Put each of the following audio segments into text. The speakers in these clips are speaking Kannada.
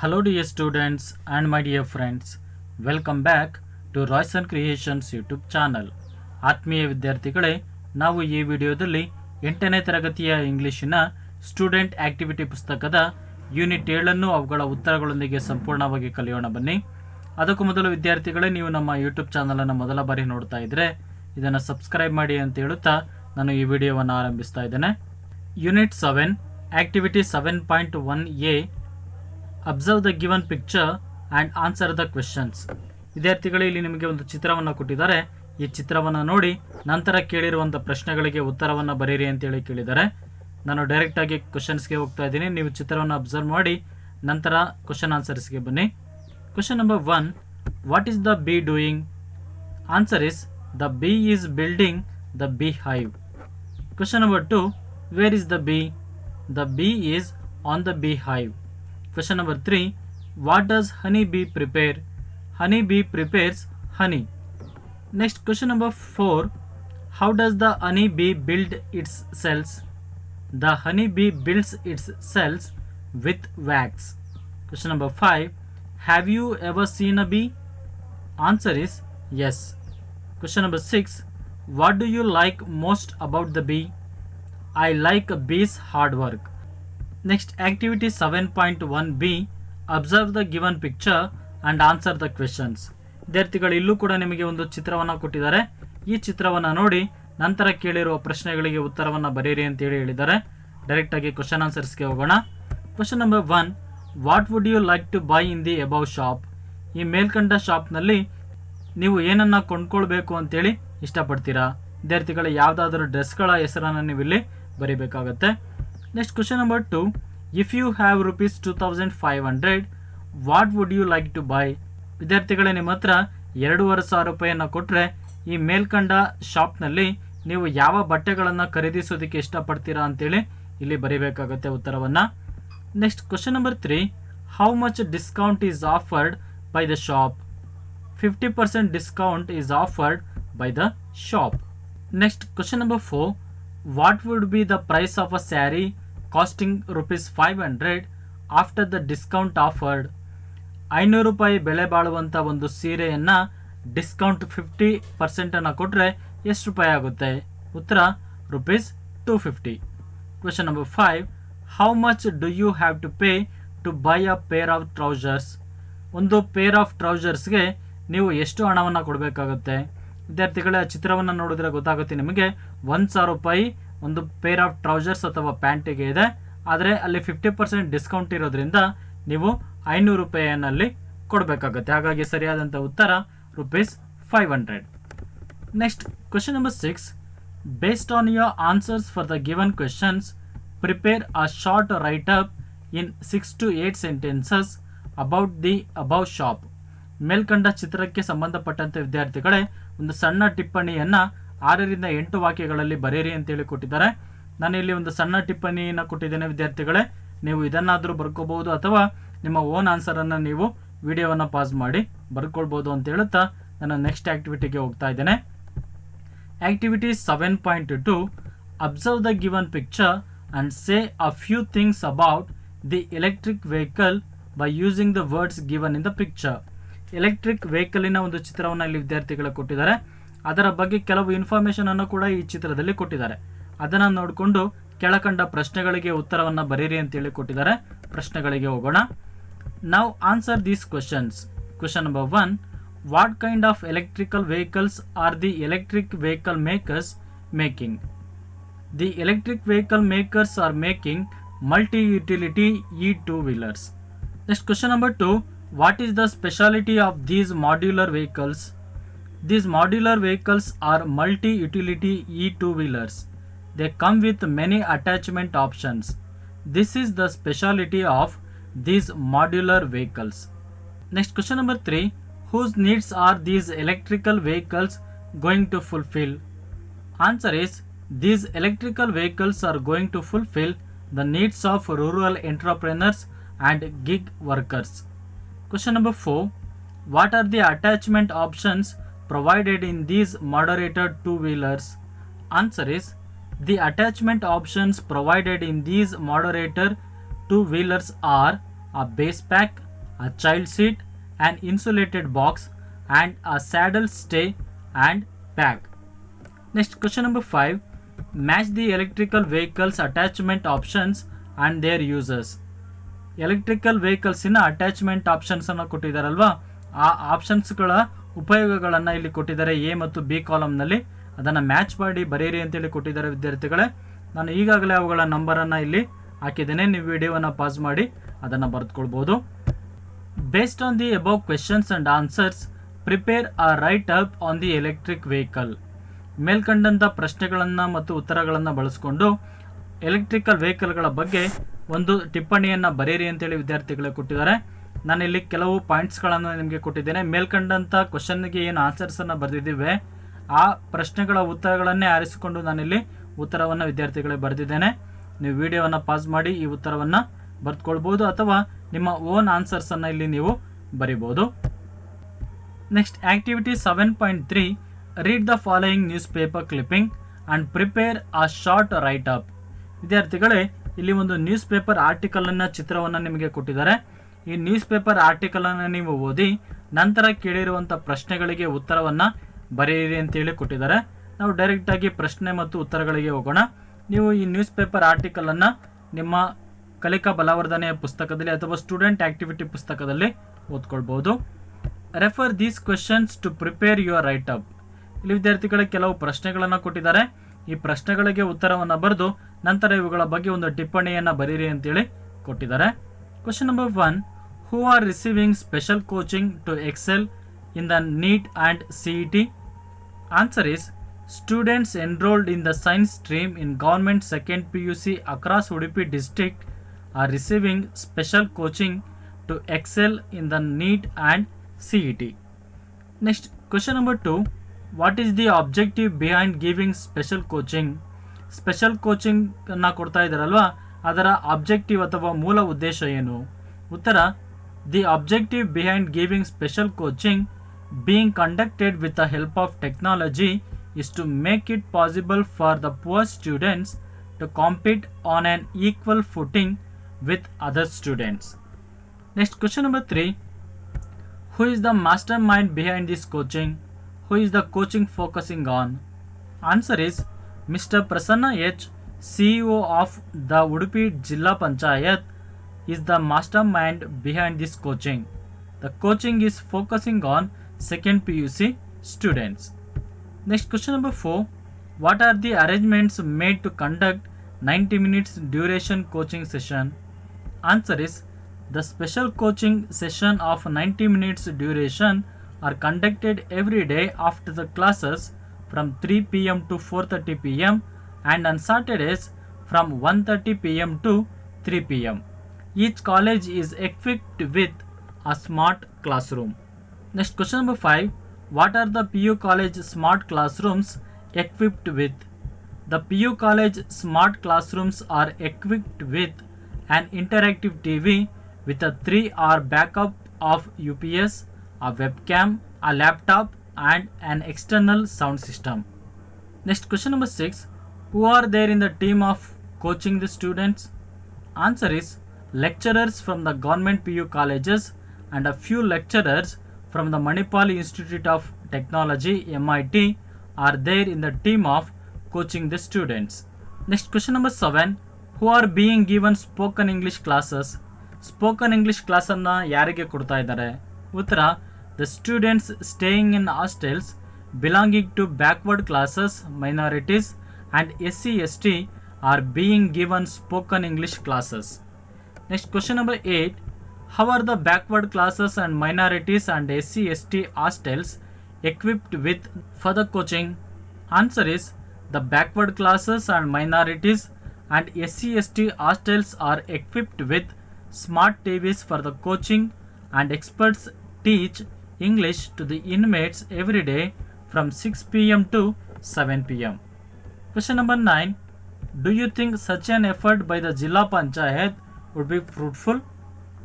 Hello, dear students and my dear friends. Welcome back to Royson Creations YouTube channel ಆತ್ಮೀಯ ವಿದ್ಯಾರ್ಥಿಗಳೇ ನಾವು ಈ ವಿಡಿಯೋದಲ್ಲಿ ಎಂಟನೇ ತರಗತಿಯ ಇಂಗ್ಲಿಷಿನ ಸ್ಟೂಡೆಂಟ್ ಆಕ್ಟಿವಿಟಿ ಪುಸ್ತಕದ ಯೂನಿಟ್ ಏಳನ್ನು ಅವುಗಳ ಉತ್ತರಗಳೊಂದಿಗೆ ಸಂಪೂರ್ಣವಾಗಿ ಕಲಿಯೋಣ ಬನ್ನಿ. ಅದಕ್ಕೂ ಮೊದಲು ವಿದ್ಯಾರ್ಥಿಗಳೇ ನೀವು ನಮ್ಮ ಯೂಟ್ಯೂಬ್ ಚಾನಲನ್ನು ಮೊದಲ ಬಾರಿ ನೋಡ್ತಾ ಇದ್ರೆ ಇದನ್ನು ಸಬ್ಸ್ಕ್ರೈಬ್ ಮಾಡಿ ಅಂತ ಹೇಳುತ್ತಾ ನಾನು ಈ ವಿಡಿಯೋವನ್ನು ಆರಂಭಿಸ್ತಾ ಇದ್ದೇನೆ. Unit seven activity seven point one A observe the given picture and answer the questions ವಿದ್ಯಾರ್ಥಿಗಳು, ಇಲ್ಲಿ ನಿಮಗೆ ಒಂದು ಚಿತ್ರವನ್ನು ಕೊಟ್ಟಿದ್ದಾರೆ. ಈ ಚಿತ್ರವನ್ನು ನೋಡಿ ನಂತರ ಕೇಳಿರುವಂಥ ಪ್ರಶ್ನೆಗಳಿಗೆ ಉತ್ತರವನ್ನು ಬರೀರಿ ಅಂತೇಳಿ ಕೇಳಿದ್ದಾರೆ. ನಾನು ಡೈರೆಕ್ಟಾಗಿ ಕ್ವಶನ್ಸ್ಗೆ ಹೋಗ್ತಾ ಇದ್ದೀನಿ. ನೀವು ಚಿತ್ರವನ್ನು ಅಬ್ಸರ್ವ್ ಮಾಡಿ ನಂತರ ಕ್ವಶನ್ ಆನ್ಸರ್ಸ್ಗೆ ಬನ್ನಿ. Question number one what is the bee doing answer is the bee is building the beehive question number two where is the bee the bee is on the bee beehive. Question number three What does honey bee prepare? Honey bee prepares honey. Next, question number four How does the honey bee build its cells? The honey bee builds its cells with wax. Question number five Have you ever seen a bee? Answer is yes. Question number six What do you like most about the bee? I like a bee's hard work. Next, activity 7.1b Observe the given picture and answer the questions. ವಿದ್ಯಾರ್ಥಿಗಳು ಇಲ್ಲೂ ಕೂಡ ನಿಮಗೆ ಒಂದು ಚಿತ್ರವನ್ನು ಕೊಟ್ಟಿದ್ದಾರೆ. ಈ ಚಿತ್ರವನ್ನು ನೋಡಿ ನಂತರ ಕೇಳಿರುವ ಪ್ರಶ್ನೆಗಳಿಗೆ ಉತ್ತರವನ್ನು ಬರೀರಿ ಅಂತೇಳಿ ಹೇಳಿದ್ದಾರೆ. ಡೈರೆಕ್ಟಾಗಿ ಕ್ವಶನ್ ಆನ್ಸರ್ಸ್ಗೆ ಹೋಗೋಣ. Question number one what would you like to buy in the above shop ಈ ಮೇಲ್ಕಂಡ ಶಾಪ್ನಲ್ಲಿ ನೀವು ಏನನ್ನು ಕೊಂಡ್ಕೊಳ್ಬೇಕು ಅಂತೇಳಿ ಇಷ್ಟಪಡ್ತೀರಾ? ವಿದ್ಯಾರ್ಥಿಗಳ ಯಾವುದಾದ್ರೂ ಡ್ರೆಸ್ಗಳ ಹೆಸರನ್ನು ನೀವು ಇಲ್ಲಿ ಬರೀಬೇಕಾಗತ್ತೆ. Next question number two if you have rupees two thousand five hundred what would you like to buy ವಿದ್ಯಾರ್ಥಿಗಳೇ ನಿಮ್ಮ ಹತ್ರ ಎರಡೂವರೆ ಸಾವಿರ ರೂಪಾಯಿಯನ್ನು ಕೊಟ್ಟರೆ ಈ ಮೇಲ್ಕಂಡ ಶಾಪ್ನಲ್ಲಿ ನೀವು ಯಾವ ಬಟ್ಟೆಗಳನ್ನು ಖರೀದಿಸೋದಕ್ಕೆ ಇಷ್ಟಪಡ್ತೀರಾ ಅಂತೇಳಿ ಇಲ್ಲಿ ಬರೀಬೇಕಾಗತ್ತೆ ಉತ್ತರವನ್ನು. Next question number three how much discount is offered by the shop 50% discount is offered by the shop. Next, question number 4. What would be the price of a saree costing rupees 500 after the discount offered? ಐನೂರು ರೂಪಾಯಿ ಬೆಲೆ ಬಾಳುವಂಥ ಒಂದು ಸೀರೆಯನ್ನು ಡಿಸ್ಕೌಂಟ್ ಫಿಫ್ಟಿ ಪರ್ಸೆಂಟನ್ನು ಕೊಟ್ಟರೆ ಎಷ್ಟು ರೂಪಾಯಿ ಆಗುತ್ತೆ? ಉತ್ತರ rupees two fifty question number five how much do you have to pay to buy a pair of trousers ಒಂದು ಪೇರ್ ಆಫ್ ಟ್ರೌಸರ್ಸ್ಗೆ ನೀವು ಎಷ್ಟು ಹಣವನ್ನು ಕೊಡಬೇಕಾಗುತ್ತೆ? ವಿದ್ಯಾರ್ಥಿಗಳ ಚಿತ್ರವನ್ನು ನೋಡಿದ್ರೆ ಗೊತ್ತಾಗುತ್ತೆ ನಿಮಗೆ. ಒಂದು ಸಾವಿರ ರೂಪಾಯಿ ಒಂದು ಪೇರ್ ಆಫ್ ಟ್ರೌಸರ್ಸ್ ಅಥವಾ ಪ್ಯಾಂಟಿಗೆ ಇದೆ. ಆದರೆ ಅಲ್ಲಿ ಫಿಫ್ಟಿ ಪರ್ಸೆಂಟ್ ಡಿಸ್ಕೌಂಟ್ ಇರೋದ್ರಿಂದ ನೀವು ಐನೂರು ರೂಪಾಯಿನಲ್ಲಿ ಕೊಡಬೇಕಾಗುತ್ತೆ. ಹಾಗಾಗಿ ಸರಿಯಾದಂಥ ಉತ್ತರ rupees five hundred next question number six based on your answers for the given questions prepare a short write up in six to eight sentences about the above shop ಮೇಲ್ಕಂಡ ಚಿತ್ರಕ್ಕೆ ಸಂಬಂಧಪಟ್ಟಂತೆ ವಿದ್ಯಾರ್ಥಿಗಳೇ, ಒಂದು ಸಣ್ಣ ಟಿಪ್ಪಣಿಯನ್ನು ಆರರಿಂದ ಎಂಟು ವಾಕ್ಯಗಳಲ್ಲಿ ಬರೆಯಿರಿ ಅಂತೇಳಿ ಕೊಟ್ಟಿದ್ದಾರೆ. ನಾನು ಇಲ್ಲಿ ಒಂದು ಸಣ್ಣ ಟಿಪ್ಪಣಿಯನ್ನು ಕೊಟ್ಟಿದ್ದೇನೆ, ವಿದ್ಯಾರ್ಥಿಗಳೇ. ನೀವು ಇದನ್ನಾದರೂ ಬರ್ಕೋಬಹುದು ಅಥವಾ ನಿಮ್ಮ ಓನ್ ಆನ್ಸರನ್ನು ನೀವು ವಿಡಿಯೋವನ್ನು ಪಾಸ್ ಮಾಡಿ ಬರ್ಕೊಳ್ಬೋದು ಅಂತ ಹೇಳುತ್ತಾ ನಾನು ನೆಕ್ಸ್ಟ್ ಆಕ್ಟಿವಿಟಿಗೆ ಹೋಗ್ತಾ ಇದ್ದೇನೆ. Activity seven point two, observe the given picture and say a few things about the electric vehicle by using the words given in the picture. Electric ವೆಹಿಕಲಿನ ಒಂದು ಚಿತ್ರವನ್ನು ಇಲ್ಲಿ ವಿದ್ಯಾರ್ಥಿಗಳು ಕೊಟ್ಟಿದ್ದಾರೆ. ಅದರ ಬಗ್ಗೆ ಕೆಲವು ಇನ್ಫಾರ್ಮೇಷನ್ ಅನ್ನು ಕೂಡ ಈ ಚಿತ್ರದಲ್ಲಿ ಕೊಟ್ಟಿದ್ದಾರೆ. ಅದನ್ನು ನೋಡಿಕೊಂಡು ಕೆಳಕಂಡ ಪ್ರಶ್ನೆಗಳಿಗೆ ಉತ್ತರವನ್ನು ಬರೀರಿ ಅಂತೇಳಿ ಕೊಟ್ಟಿದ್ದಾರೆ. ಪ್ರಶ್ನೆಗಳಿಗೆ ಹೋಗೋಣ. ನಾವು answer these questions question number one what kind of electrical vehicles are the electric vehicle makers making the electric vehicle makers are making multi utility e two wheelers next question number two what is the speciality of these modular vehicles? These modular vehicles are multi-utility e-two-wheelers they come with many attachment options. This is the speciality of these modular vehicles. Next question number 3 whose needs are these electrical vehicles going to fulfill? Answer is these electrical vehicles are going to fulfill the needs of rural entrepreneurs and gig workers. Question number 4 What are the attachment options provided in these moderated two wheelers? Answer is The attachment options provided in these moderator two wheelers are a base pack, a child seat, an insulated box, and a saddle stay and pack. Next question number 5 match the electrical vehicles attachment options and their uses. Electrical ವೆಹಿಕಲ್ಸಿನ attachment options ಅನ್ನು ಕೊಟ್ಟಿದ್ದಾರಲ್ವಾ ಆ ಆಪ್ಷನ್ಸ್ಗಳ ಉಪಯೋಗಗಳನ್ನು ಇಲ್ಲಿ ಕೊಟ್ಟಿದ್ದಾರೆ ಎ ಮತ್ತು ಬಿ ಕಾಲಮ್ನಲ್ಲಿ ಅದನ್ನು ಮ್ಯಾಚ್ ಮಾಡಿ ಬರೀರಿ ಅಂತೇಳಿ ಕೊಟ್ಟಿದ್ದಾರೆ ವಿದ್ಯಾರ್ಥಿಗಳೇ. ನಾನು ಈಗಾಗಲೇ ಅವುಗಳ ನಂಬರನ್ನು ಇಲ್ಲಿ ಹಾಕಿದ್ದೇನೆ. ನೀವು ವಿಡಿಯೋವನ್ನು ಪಾಸ್ ಮಾಡಿ ಅದನ್ನು ಬರೆದುಕೊಳ್ಬೋದು. Based on the above questions and answers prepare a write up on the electric vehicle ಮೇಲ್ಕಂಡಂಥ ಪ್ರಶ್ನೆಗಳನ್ನು ಮತ್ತು ಉತ್ತರಗಳನ್ನು ಬಳಸಿಕೊಂಡು ಎಲೆಕ್ಟ್ರಿಕಲ್ ವೆಹಿಕಲ್ಗಳ ಬಗ್ಗೆ ಒಂದು ಟಿಪ್ಪಣಿಯನ್ನು ಬರೀರಿ ಅಂತೇಳಿ ವಿದ್ಯಾರ್ಥಿಗಳಿಗೆ ಕೊಟ್ಟಿದ್ದಾರೆ. ನಾನು ಇಲ್ಲಿ ಕೆಲವು ಪಾಯಿಂಟ್ಸ್ಗಳನ್ನು ನಿಮಗೆ ಕೊಟ್ಟಿದ್ದೇನೆ. ಮೇಲ್ಕಂಡಂಥ ಕ್ವಶನ್ಗೆ ಏನು ಆನ್ಸರ್ಸನ್ನು ಬರೆದಿದ್ದೀವಿ. ಆ ಪ್ರಶ್ನೆಗಳ ಉತ್ತರಗಳನ್ನೇ ಆರಿಸಿಕೊಂಡು ನಾನಿಲ್ಲಿ ಉತ್ತರವನ್ನು ವಿದ್ಯಾರ್ಥಿಗಳಿಗೆ ಬರೆದಿದ್ದೇನೆ. ನೀವು ವಿಡಿಯೋವನ್ನು ಪಾಸ್ ಮಾಡಿ ಈ ಉತ್ತರವನ್ನು ಬರೆದುಕೊಳ್ಬೋದು ಅಥವಾ ನಿಮ್ಮ ಓನ್ ಆನ್ಸರ್ಸನ್ನು ಇಲ್ಲಿ ನೀವು ಬರಿಬೋದು. Next activity seven point three read the following newspaper clipping and prepare a short write up ವಿದ್ಯಾರ್ಥಿಗಳೇ, ಇಲ್ಲಿ ಒಂದು ನ್ಯೂಸ್ ಪೇಪರ್ ಆರ್ಟಿಕಲನ್ನು ಚಿತ್ರವನ್ನು ನಿಮಗೆ ಕೊಟ್ಟಿದ್ದಾರೆ. ಈ ನ್ಯೂಸ್ ಪೇಪರ್ ಆರ್ಟಿಕಲನ್ನು ನೀವು ಓದಿ ನಂತರ ಕೇಳಿರುವಂಥ ಪ್ರಶ್ನೆಗಳಿಗೆ ಉತ್ತರವನ್ನು ಬರೆಯಿರಿ ಅಂತೇಳಿ ಕೊಟ್ಟಿದ್ದಾರೆ. ನಾವು ಡೈರೆಕ್ಟಾಗಿ ಪ್ರಶ್ನೆ ಮತ್ತು ಉತ್ತರಗಳಿಗೆ ಹೋಗೋಣ. ನೀವು ಈ ನ್ಯೂಸ್ ಪೇಪರ್ ಆರ್ಟಿಕಲನ್ನು ನಿಮ್ಮ ಕಲಿಕಾ ಬಲವರ್ಧನೆಯ ಪುಸ್ತಕದಲ್ಲಿ ಅಥವಾ ಸ್ಟೂಡೆಂಟ್ ಆಕ್ಟಿವಿಟಿ ಪುಸ್ತಕದಲ್ಲಿ ಓದ್ಕೊಳ್ಬೋದು refer these questions to prepare your write up ಇಲ್ಲಿ ವಿದ್ಯಾರ್ಥಿಗಳಿಗೆ ಕೆಲವು ಪ್ರಶ್ನೆಗಳನ್ನು ಕೊಟ್ಟಿದ್ದಾರೆ. ಈ ಪ್ರಶ್ನೆಗಳಿಗೆ ಉತ್ತರವನ್ನು ಬರೆದು ನಂತರ ಇವುಗಳ ಬಗ್ಗೆ ಒಂದು ಟಿಪ್ಪಣಿಯನ್ನು ಬರೀರಿ ಅಂತೇಳಿ ಕೊಟ್ಟಿದ್ದಾರೆ. Question number one coaching to excel in the NEET and C E T answer is students enrolled in the science stream in government second P U C across Udupi district are receiving special coaching to excel in the NEET and C E T next question number what is the objective behind giving special coaching special ಕೋಚಿಂಗನ್ನು ಕೊಡ್ತಾ ಇದ್ದಾರಲ್ವಾ? ಅದರ ಆಬ್ಜೆಕ್ಟಿವ್ ಅಥವಾ ಮೂಲ ಉದ್ದೇಶ ಏನು? ಉತ್ತರ The objective behind giving special coaching being conducted with the help of technology is to make it possible for the poor students to compete on an equal footing with other students. Next question number 3 Who is the mastermind behind this coaching? Who is the coaching focusing on? Answer is Mr. Prasanna H, CEO of the Udupi Jilla Panchayat is the mastermind behind this coaching. The coaching is focusing on second PUC students. Next question number 4 What are the arrangements made to conduct 90 minutes duration coaching session? Answer is the special coaching session of 90 minutes duration are conducted every day after the classes from 3 pm to 4:30 pm and on Saturdays from 1:30 pm to 3 pm. Each college is equipped with a smart classroom. Next question number 5 What are the PU college smart classrooms equipped with? The PU college smart classrooms are equipped with an interactive TV with a 3-hour backup of UPS, a webcam, a laptop, and an external sound system. Next question number 6 Who are there in the team of coaching the students? Answer is lecturers from the government PU colleges and a few lecturers from the Manipal Institute of Technology MIT are there in the team of coaching the students. Next question number 7 Who are being given spoken English classes? Spoken English ಕ್ಲಾಸನ್ನು ಯಾರಿಗೆ ಕೊಡ್ತಾ ಇದ್ದಾರೆ ಉತ್ತರ the students staying in hostels belonging to backward classes minorities and S C are being given spoken English classes Next question number 8. How are the backward classes and minorities and SCST hostels equipped with further coaching? Answer is the backward classes and minorities and SCST hostels are equipped with smart TVs for the coaching and experts teach English to the inmates every day from 6 pm to 7 pm. Question number 9. Do you think such an effort by the Jilla Panchayat would be fruitful?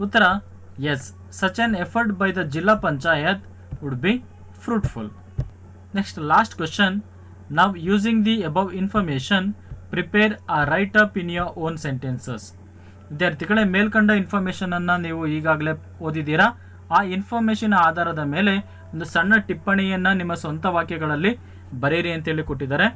Uttara Yes, such an effort by the Jilla Panchayat would be fruitful. Next, last question. Now, using the above information, prepare a write up in your own sentences. ವಿದ್ಯಾರ್ಥಿಗಳೇ ಮೇಲ್ಕಂಡ ಇನ್ಫಾರ್ಮೇಷನನ್ನು ನೀವು ಈಗಾಗಲೇ ಓದಿದ್ದೀರಾ ಆ ಇನ್ಫಾರ್ಮೇಷನ್ ಆಧಾರದ ಮೇಲೆ ಒಂದು ಸಣ್ಣ ಟಿಪ್ಪಣಿಯನ್ನು ನಿಮ್ಮ ಸ್ವಂತ ವಾಕ್ಯಗಳಲ್ಲಿ ಬರೀರಿ ಅಂತೇಳಿ ಕೊಟ್ಟಿದ್ದಾರೆ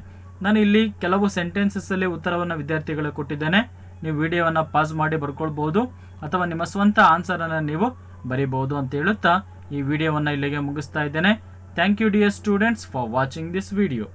ನಾನು ಇಲ್ಲಿ ಕೆಲವು ಸೆಂಟೆನ್ಸಸ್ಸಲ್ಲಿ ಉತ್ತರವನ್ನು ವಿದ್ಯಾರ್ಥಿಗಳಿಗೆ ಕೊಟ್ಟಿದ್ದೇನೆ ನೀವು ವಿಡಿಯೋವನ್ನು ಪಾಸ್ ಮಾಡಿ ಬರ್ಕೊಳ್ಬೋದು ಅಥವಾ ನಿಮ್ಮ ಸ್ವಂತ ಆನ್ಸರನ್ನು ನೀವು ಬರೀಬಹುದು ಅಂತ ಹೇಳುತ್ತಾ ಈ ವಿಡಿಯೋವನ್ನು ಇಲ್ಲಿಗೆ ಮುಗಿಸ್ತಾ ಇದ್ದೇನೆ. Thank you dear students for watching this video